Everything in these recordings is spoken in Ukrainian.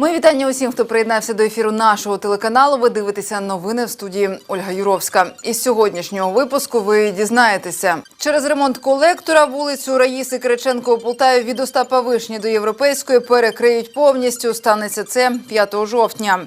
Ми вітання усім, хто приєднався до ефіру нашого телеканалу. Ви дивитеся новини в студії Ольга Юровська. Із сьогоднішнього випуску ви дізнаєтеся через ремонт колектора вулицю Раїси Кириченко у Полтаві від Остапа Вишні до Європейської перекриють повністю. Станеться це 5 жовтня.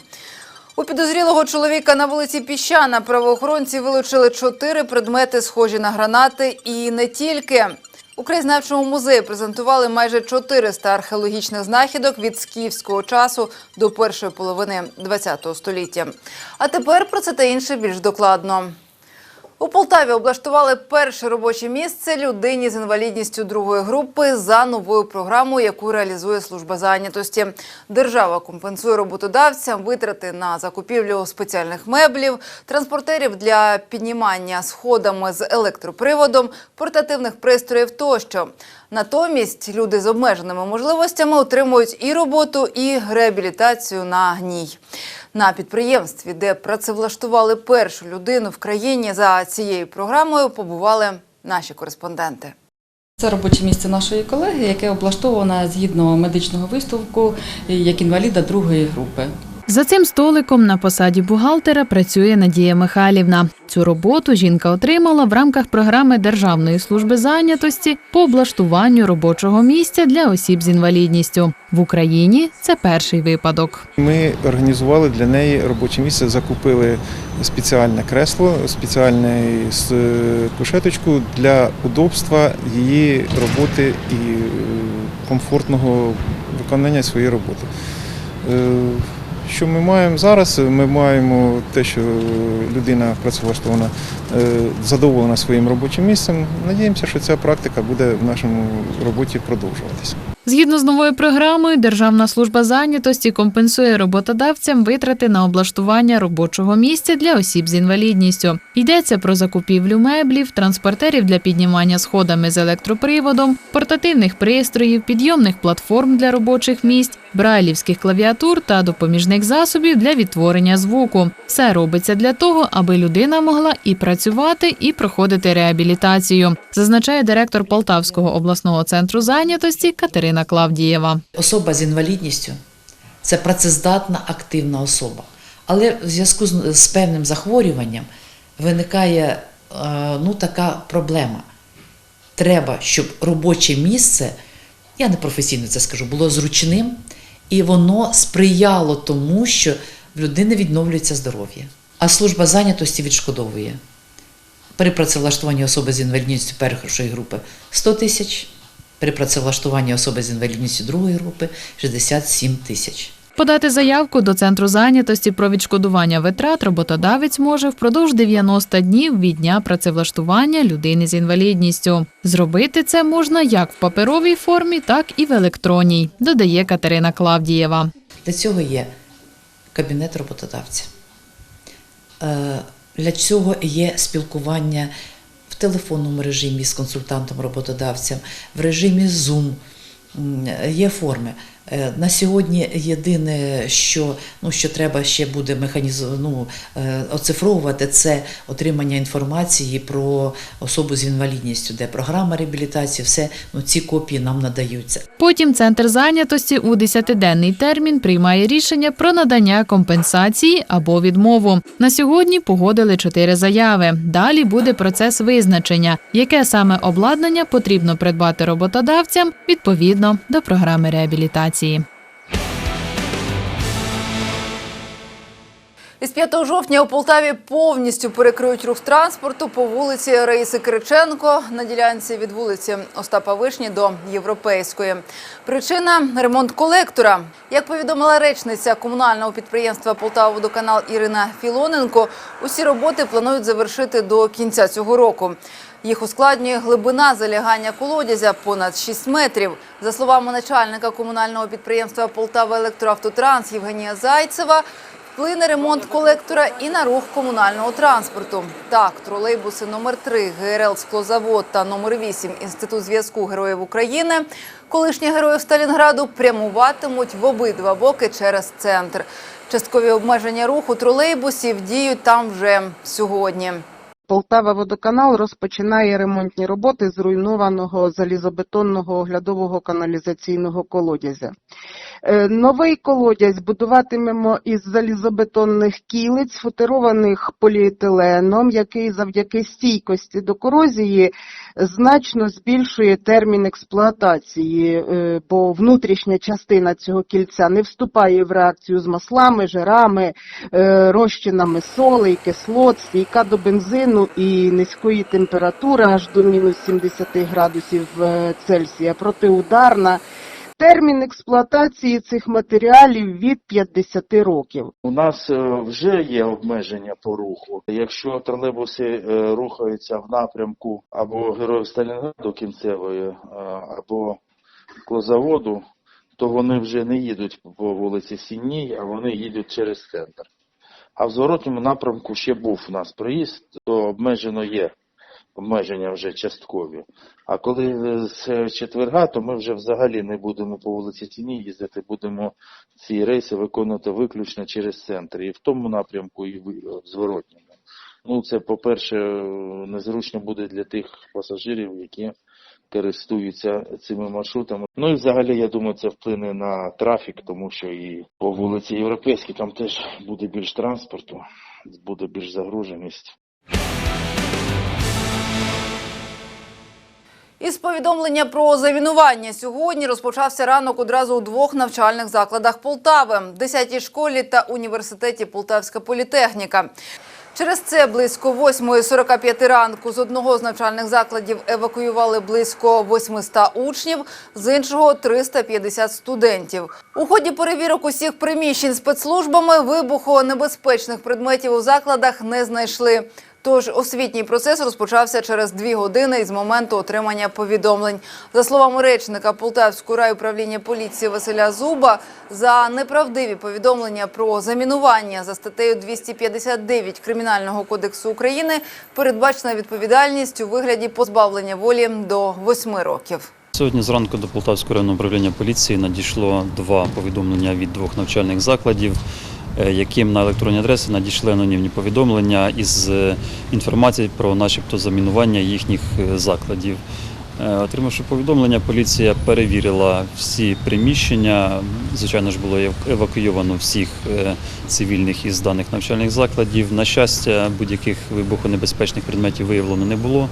У підозрілого чоловіка на вулиці Піщана правоохоронці вилучили чотири предмети, схожі на гранати, і не тільки. У краєзнавчому музеї презентували майже 400 археологічних знахідок від скіфського часу до першої половини ХХ століття. А тепер про це та інше більш докладно. У Полтаві облаштували перше робоче місце людині з інвалідністю другої групи за новою програмою, яку реалізує служба зайнятості. Держава компенсує роботодавцям витрати на закупівлю спеціальних меблів, транспортерів для піднімання сходами з електроприводом, портативних пристроїв тощо. Натомість люди з обмеженими можливостями отримують і роботу, і реабілітацію на гній. На підприємстві, де працевлаштували першу людину в країні за цією програмою, побували наші кореспонденти. Це робоче місце нашої колеги, яке облаштоване згідно медичного висновку як інваліда другої групи. За цим столиком на посаді бухгалтера працює Надія Михайлівна. Цю роботу жінка отримала в рамках програми Державної служби зайнятості по облаштуванню робочого місця для осіб з інвалідністю. В Україні це перший випадок. Ми організували для неї робоче місце, закупили спеціальне кресло, спеціальну кушеточку для удобства її роботи і е, комфортного виконання своєї роботи. Що ми маємо зараз? Ми маємо те, що людина працевлаштована е, задоволена своїм робочим місцем. Надіємося, що ця практика буде в нашому роботі продовжуватися. Згідно з новою програмою, Державна служба зайнятості компенсує роботодавцям витрати на облаштування робочого місця для осіб з інвалідністю. Йдеться про закупівлю меблів, транспортерів для піднімання сходами з електроприводом, портативних пристроїв, підйомних платформ для робочих місць, брайлівських клавіатур та допоміжних засобів для відтворення звуку. Все робиться для того, аби людина могла і працювати, і проходити реабілітацію, зазначає директор Полтавського обласного центру зайнятості Катерина Клавдієва. Особа з інвалідністю це працездатна активна особа. Але в зв'язку з, з певним захворюванням виникає е, ну, така проблема. Треба, щоб робоче місце, я не професійно це скажу, було зручним і воно сприяло тому, що в людини відновлюється здоров'я. А служба зайнятості відшкодовує при працевлаштуванні особи з інвалідністю першої групи 100 тисяч, при працевлаштуванні особи з інвалідністю другої групи 67 тисяч. Подати заявку до центру зайнятості про відшкодування витрат роботодавець може впродовж 90 днів від дня працевлаштування людини з інвалідністю. Зробити це можна як в паперовій формі, так і в електронній, додає Катерина Клавдієва. Для цього є кабінет роботодавця. Е, Для цього є спілкування в телефонному режимі з консультантом роботодавцем, в режимі Zoom. Є форми. Е, На сьогодні єдине, що, ну, що треба ще буде механізм, ну, е, оцифровувати, це отримання інформації про особу з інвалідністю, де програма реабілітації, все ну, ці копії нам надаються. Потім центр зайнятості у 10-денний термін приймає рішення про надання компенсації або відмову. На сьогодні погодили чотири заяви. Далі буде процес визначення, яке саме обладнання потрібно придбати роботодавцям відповідно до програми реабілітації інформації. Із 5 жовтня у Полтаві повністю перекриють рух транспорту по вулиці Раїси Кириченко на ділянці від вулиці Остапа Вишні до Європейської. Причина ремонт колектора. Як повідомила речниця комунального підприємства Полтаводоканал Ірина Філоненко, усі роботи планують завершити до кінця цього року. Їх ускладнює глибина залягання колодязя понад 6 метрів. За словами начальника комунального підприємства Полтава Електроавтотранс Євгенія Зайцева, Вплине ремонт колектора і на рух комунального транспорту. Так, тролейбуси номер 3 ГРЛ «Склозавод» та номер 8 Інститут зв'язку Героїв України, колишні героїв Сталінграду, прямуватимуть в обидва боки через центр. Часткові обмеження руху тролейбусів діють там вже сьогодні. Полтава водоканал розпочинає ремонтні роботи зруйнованого залізобетонного оглядового каналізаційного колодязя. Е, Новий колодязь будуватимемо із залізобетонних кілиць, футерованих поліетиленом, який завдяки стійкості до корозії значно збільшує термін експлуатації, е, бо внутрішня частина цього кільця не вступає в реакцію з маслами, жирами, е, розчинами солей, кислот, стійка до бензину і низької температури аж до мінус 70 градусів Цельсія, протиударна. Термін експлуатації цих матеріалів від 50 років. У нас е, вже є обмеження по руху. Якщо тролейбуси е, рухаються в напрямку або Героїв Сталінграду кінцевої, е, або Козаводу, то вони вже не їдуть по вулиці Сінній, а вони їдуть через центр. А в зворотньому напрямку ще був у нас проїзд, то обмежено є. Обмеження вже часткові. А коли е, з четверга, то ми вже взагалі не будемо по вулиці Тіні їздити, будемо ці рейси виконувати виключно через центр. І в тому напрямку, і в в зворотньому. Ну, це, по-перше, е, незручно буде для тих пасажирів, які користуються цими маршрутами. Ну і взагалі, я думаю, це вплине на трафік, тому що і по вулиці Європейській там теж буде більш транспорту, буде більш загруженість. Із повідомлення про замінування сьогодні розпочався ранок одразу у двох навчальних закладах Полтави – 10-й школі та університеті Полтавська політехніка. Через це близько 8.45 ранку з одного з навчальних закладів евакуювали близько 800 учнів, з іншого – 350 студентів. У ході перевірок усіх приміщень спецслужбами вибухонебезпечних предметів у закладах не знайшли. Тож освітній процес розпочався через дві години із моменту отримання повідомлень. За словами речника Полтавського райуправління поліції Василя Зуба, за неправдиві повідомлення про замінування за статтею 259 Кримінального кодексу України передбачена відповідальність у вигляді позбавлення волі до 8 років. Сьогодні зранку до Полтавського районного управління поліції надійшло два повідомлення від двох навчальних закладів, яким на електронні адреси надійшли анонімні повідомлення із е, інформацією про начебто замінування їхніх е, закладів. Е, Отримавши повідомлення, поліція перевірила всі приміщення. Звичайно ж, було евакуйовано всіх е, цивільних із даних навчальних закладів. На щастя, будь-яких вибухонебезпечних предметів виявлено не було.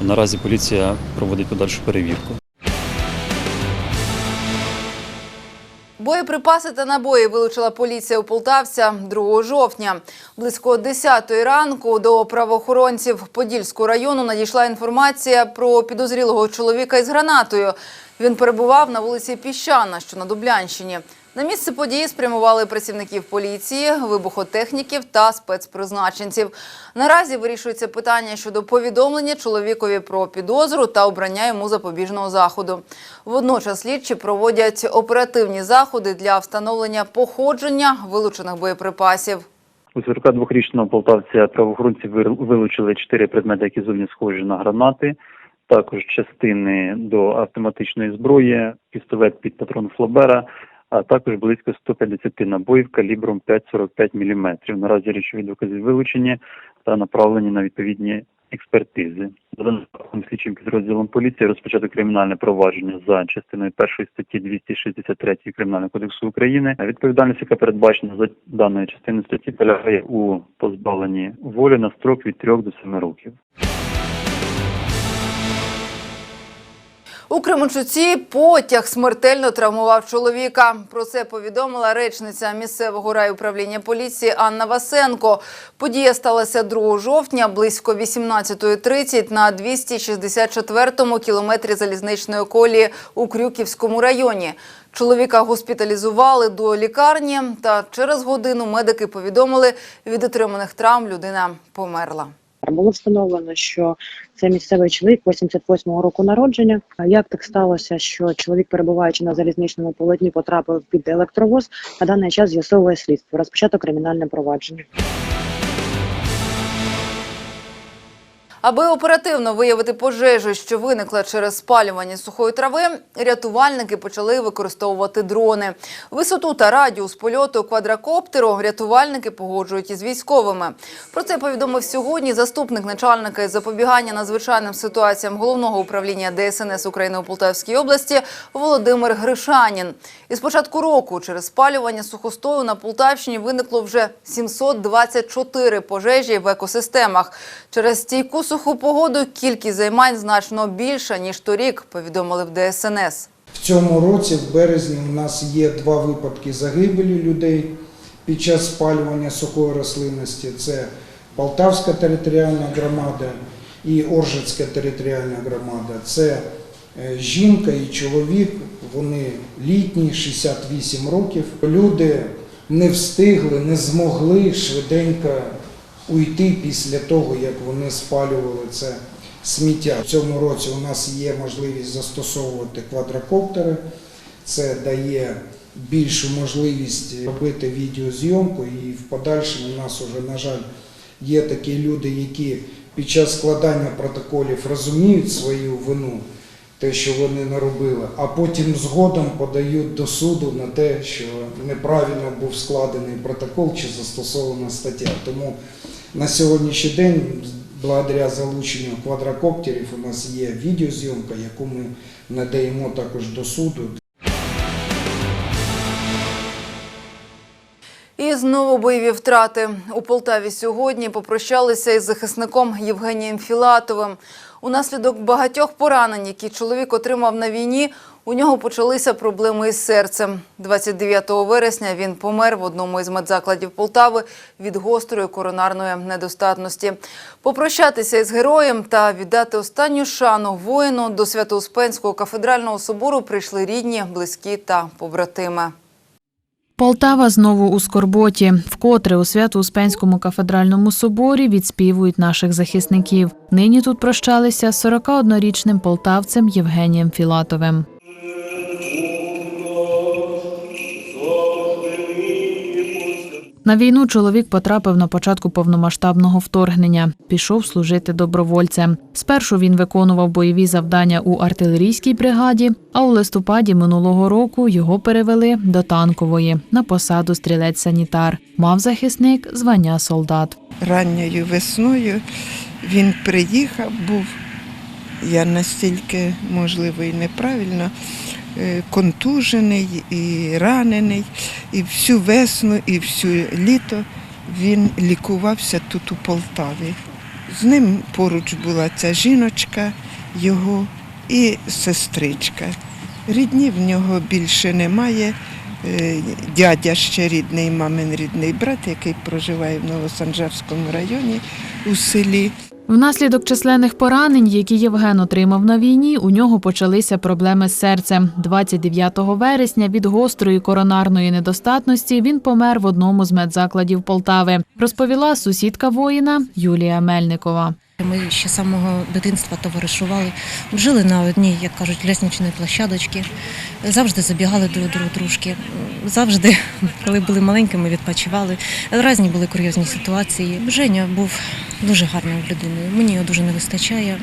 Наразі поліція проводить подальшу перевірку. Боєприпаси та набої вилучила поліція у Полтавця 2 жовтня. Близько 10 ранку до правоохоронців Подільського району надійшла інформація про підозрілого чоловіка із гранатою. Він перебував на вулиці Піщана, що на Дублянщині. На місце події спрямували працівників поліції, вибухотехніків та спецпризначенців. Наразі вирішується питання щодо повідомлення чоловікові про підозру та обрання йому запобіжного заходу. Водночас слідчі проводять оперативні заходи для встановлення походження вилучених боєприпасів. У 42-річного полтавця правоохоронці вилучили чотири предмети, які зовні схожі на гранати, також частини до автоматичної зброї, пістолет під патрон Флобера, а також близько 150 набоїв калібром 5,45 мм. Наразі речові докази вилучені та направлені на відповідні експертизи. За даним слідчим підрозділом поліції розпочато кримінальне провадження за частиною першої статті 263 Кримінального кодексу України. Відповідальність, яка передбачена за даною частиною статті, полягає у позбавленні волі на строк від 3 до 7 років. У Кременчуці потяг смертельно травмував чоловіка. Про це повідомила речниця місцевого райуправління поліції Анна Васенко. Подія сталася 2 жовтня близько 18.30 на 264-му кілометрі залізничної колії у Крюківському районі. Чоловіка госпіталізували до лікарні, та через годину медики повідомили, від отриманих травм людина померла. Було встановлено, що це місцевий чоловік 88-го року народження. А як так сталося, що чоловік, перебуваючи на залізничному полотні, потрапив під електровоз, на даний час з'ясовує слідство. Розпочато кримінальне провадження. Аби оперативно виявити пожежу, що виникла через спалювання сухої трави, рятувальники почали використовувати дрони. Висоту та радіус польоту квадрокоптеру рятувальники погоджують із військовими. Про це повідомив сьогодні заступник начальника із запобігання надзвичайним ситуаціям головного управління ДСНС України у Полтавській області Володимир Гришанін. Із початку року через спалювання сухостою на Полтавщині виникло вже 724 пожежі в екосистемах. Через стійку суху погоду кількість займань значно більша ніж торік, повідомили в ДСНС. В цьому році, в березні, у нас є два випадки загибелі людей під час спалювання сухої рослинності. Це Полтавська територіальна громада і Оржицька територіальна громада. Це е, жінка і чоловік, вони літні, 68 років. Люди не встигли, не змогли швиденько уйти після того, як вони спалювали це сміття. В цьому році у нас є можливість застосовувати квадрокоптери. Це дає більшу можливість робити відеозйомку, і в подальшому у нас вже, на жаль, є такі люди, які під час складання протоколів розуміють свою вину, те, що вони наробили, а потім згодом подають до суду на те, що неправильно був складений протокол чи застосована стаття. Тому на сьогоднішній день, благодаря залученню квадрокоптерів, у нас є відеозйомка, яку ми надаємо також до суду. І знову бойові втрати. У Полтаві сьогодні попрощалися із захисником Євгенієм Філатовим. Унаслідок багатьох поранень, які чоловік отримав на війні, у нього почалися проблеми із серцем. 29 вересня він помер в одному із медзакладів Полтави від гострої коронарної недостатності. Попрощатися із героєм та віддати останню шану воїну до Свято-Успенського кафедрального собору прийшли рідні, близькі та побратими. Полтава знову у скорботі. Вкотре у Свято-Успенському кафедральному соборі відспівують наших захисників. Нині тут прощалися з 41-річним полтавцем Євгенієм Філатовим. На війну чоловік потрапив на початку повномасштабного вторгнення. Пішов служити добровольцем. Спершу він виконував бойові завдання у артилерійській бригаді, а у листопаді минулого року його перевели до танкової на посаду стрілець-санітар. Мав захисник звання солдат. ранньою весною він приїхав, був я настільки, можливо, і неправильно, контужений і ранений, і всю весну, і всю літо він лікувався тут у Полтаві. З ним поруч була ця жіночка, його і сестричка. Рідні в нього більше немає. Е, Дядя ще рідний, мамин рідний брат, який проживає в Новосанжарському районі у селі. Внаслідок численних поранень, які Євген отримав на війні, у нього почалися проблеми з серцем. 29 вересня від гострої коронарної недостатності він помер в одному з медзакладів Полтави, розповіла сусідка воїна Юлія Мельникова. Ми ще з самого дитинства товаришували, жили на одній, як кажуть, лісничній площадочці, завжди забігали до друг дружки. Завжди, коли були маленькими, відпочивали. Різні були курйозні ситуації. Женя був дуже гарною людиною. Мені його дуже не вистачає.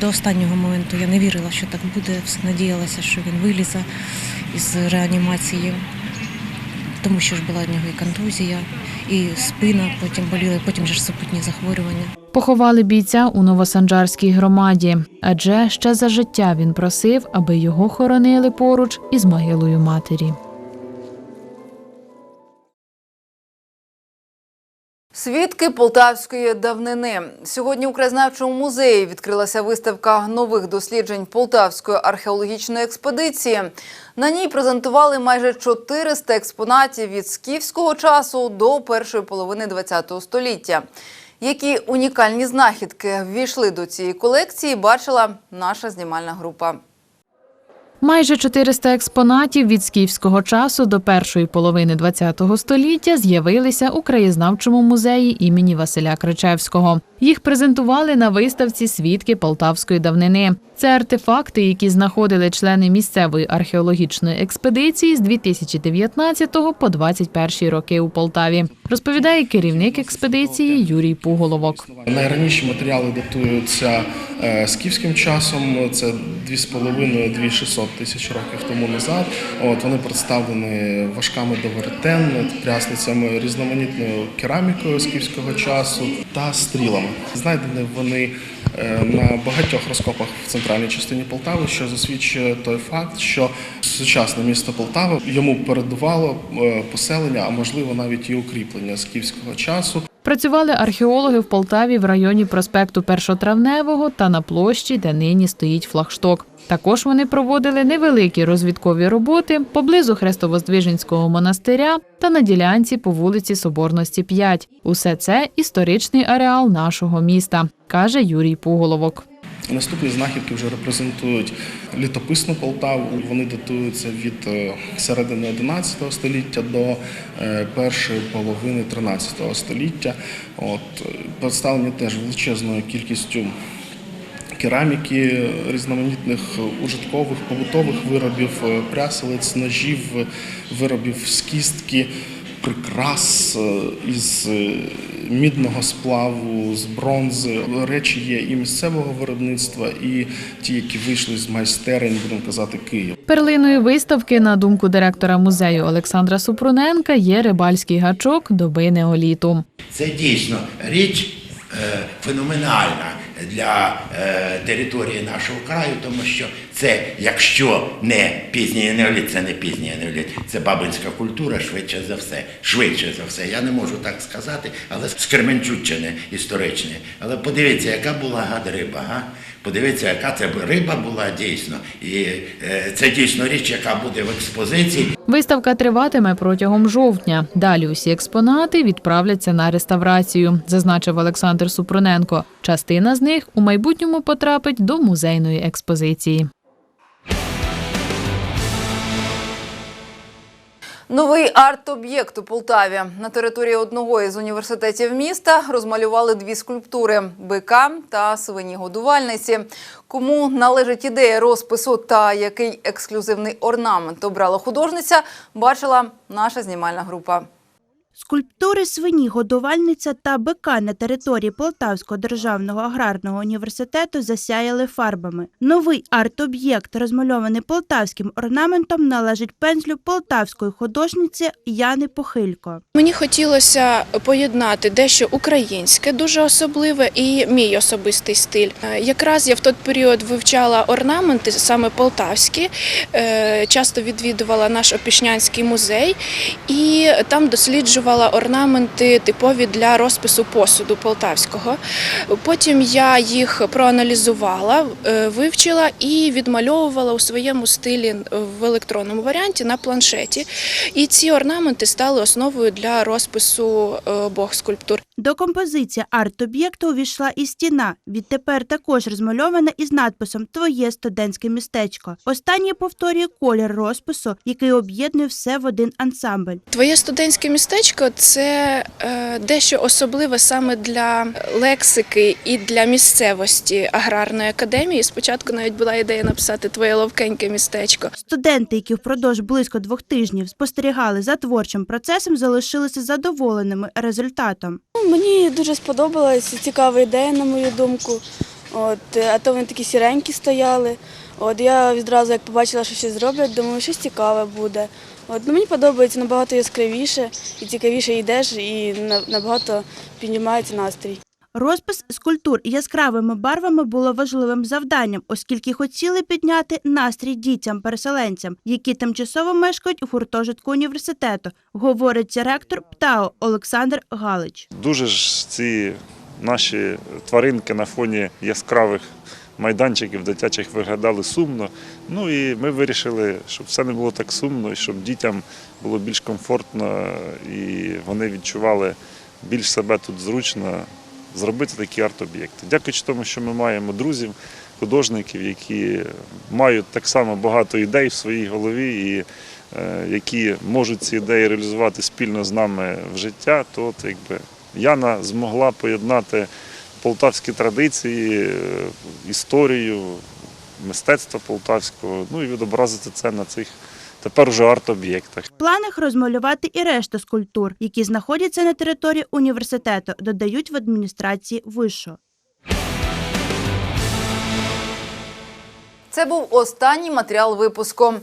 До останнього моменту я не вірила, що так буде. Все надіялася, що він вилізе із реанімації, тому що ж була в нього і контузія, і спина, потім боліли, потім ж супутні захворювання. Поховали бійця у Новосанджарській громаді, адже ще за життя він просив, аби його хоронили поруч із могилою матері. Свідки полтавської давнини сьогодні у краєзнавчому музеї відкрилася виставка нових досліджень полтавської археологічної експедиції. На ній презентували майже 400 експонатів від скіфського часу до першої половини ХХ століття. Які унікальні знахідки ввійшли до цієї колекції, бачила наша знімальна група. Майже 400 експонатів від скіфського часу до першої половини ХХ століття з'явилися у краєзнавчому музеї імені Василя Кричевського. Їх презентували на виставці Свідки Полтавської давнини. Це артефакти, які знаходили члени місцевої археологічної експедиції з 2019 по 2021 роки у Полтаві. Розповідає керівник експедиції Юрій Пуголовок. Найраніші матеріали датуються е, скіфським часом, це 2,5-2,600 тисяч років тому назад. От, вони представлені важками до веретен, трясницями, різноманітною керамікою скіфського часу та стрілами. Знайдені вони е, на багатьох розкопах в центральній частині Полтави, що засвідчує той факт, що сучасне місто Полтава йому передувало е, поселення, а можливо навіть і укріплення скіфського часу. Працювали археологи в Полтаві в районі проспекту Першотравневого та на площі, де нині стоїть флагшток. Також вони проводили невеликі розвідкові роботи поблизу Хрестовоздвиженського монастиря та на ділянці по вулиці Соборності 5. Усе це історичний ареал нашого міста, каже Юрій Пуголовок. Наступні знахідки вже репрезентують літописну Полтаву. Вони датуються від е, середини 11 століття до е, першої половини 13 століття. От, е, представлені теж величезною кількістю кераміки, різноманітних ужиткових, побутових виробів, пряселець, ножів, виробів з кістки, прикрас е, із е, мідного сплаву, з бронзи. Речі є і місцевого виробництва, і ті, які вийшли з майстерень, будемо казати, Київ. Перлиною виставки, на думку директора музею Олександра Супруненка, є рибальський гачок доби неоліту. Це дійсно річ е, феноменальна для е, території нашого краю, тому що це, якщо не пізній неоліт, це не пізній неоліт, це бабинська культура, швидше за все. Швидше за все. Я не можу так сказати, але з Кременчуччини історичне. Але подивіться, яка була гадриба. га? Подивіться, яка це риба була дійсно. І е, це дійсно річ, яка буде в експозиції. Виставка триватиме протягом жовтня. Далі усі експонати відправляться на реставрацію, зазначив Олександр Супруненко. Частина з них у майбутньому потрапить до музейної експозиції. Новий арт-об'єкт у Полтаві на території одного із університетів міста розмалювали дві скульптури бика та свині годувальниці. Кому належить ідея розпису та який ексклюзивний орнамент обрала художниця, бачила наша знімальна група. Скульптури свині, годувальниця та бика на території Полтавського державного аграрного університету засяяли фарбами. Новий арт-об'єкт, розмальований полтавським орнаментом, належить пензлю полтавської художниці Яни Похилько. Мені хотілося поєднати дещо українське, дуже особливе, і мій особистий стиль. Е, Якраз я в той період вивчала орнаменти, саме полтавські, е, часто відвідувала наш опішнянський музей, і там досліджувала орнаменти типові для розпису посуду полтавського. Потім я їх проаналізувала, е, вивчила і відмальовувала у своєму стилі в електронному варіанті на планшеті. І ці орнаменти стали основою для розпису бог скульптур. До композиції арт-об'єкту увійшла і стіна, відтепер також розмальована із надписом Твоє студентське містечко. Останнє повторює колір розпису, який об'єднує все в один ансамбль. Твоє студентське містечко це е, дещо особливе саме для лексики і для місцевості аграрної академії. Спочатку навіть була ідея написати Твоє ловкеньке містечко. Студенти, які впродовж близько двох тижнів спостерігали за творчим процесом, залишилися задоволеними результатом. Мені дуже сподобалася цікава ідея, на мою думку. От, а то вони такі сіренькі стояли. От я відразу, як побачила, що щось зроблять, думаю, щось цікаве буде. От, ну, мені подобається набагато яскравіше і цікавіше йдеш, і набагато піднімається настрій. Розпис скульптур яскравими барвами було важливим завданням, оскільки хотіли підняти настрій дітям-переселенцям, які тимчасово мешкають у гуртожитку університету, говорить директор ПТАО Олександр Галич. Дуже ж ці наші тваринки на фоні яскравих майданчиків дитячих виглядали сумно. Ну і ми вирішили, щоб все не було так сумно, і щоб дітям було більш комфортно і вони відчували більш себе тут зручно. Зробити такі арт-об'єкти. Дякуючи тому, що ми маємо друзів, художників, які мають так само багато ідей в своїй голові і е, які можуть ці ідеї реалізувати спільно з нами в життя, то от, якби Яна змогла поєднати полтавські традиції, е, історію, мистецтво полтавського, ну і відобразити це на цих тепер вже арт-об'єктах. В планах розмалювати і решту скульптур, які знаходяться на території університету, додають в адміністрації вишу. Це був останній матеріал випуску.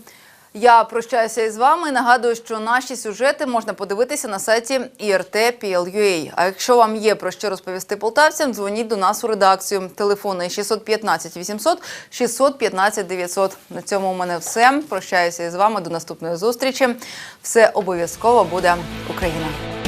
Я прощаюся із вами. Нагадую, що наші сюжети можна подивитися на сайті IRT.PL.UA. А якщо вам є про що розповісти полтавцям, дзвоніть до нас у редакцію. Телефони 615 800 615 900. На цьому у мене все. Прощаюся із вами до наступної зустрічі. Все обов'язково буде Україна.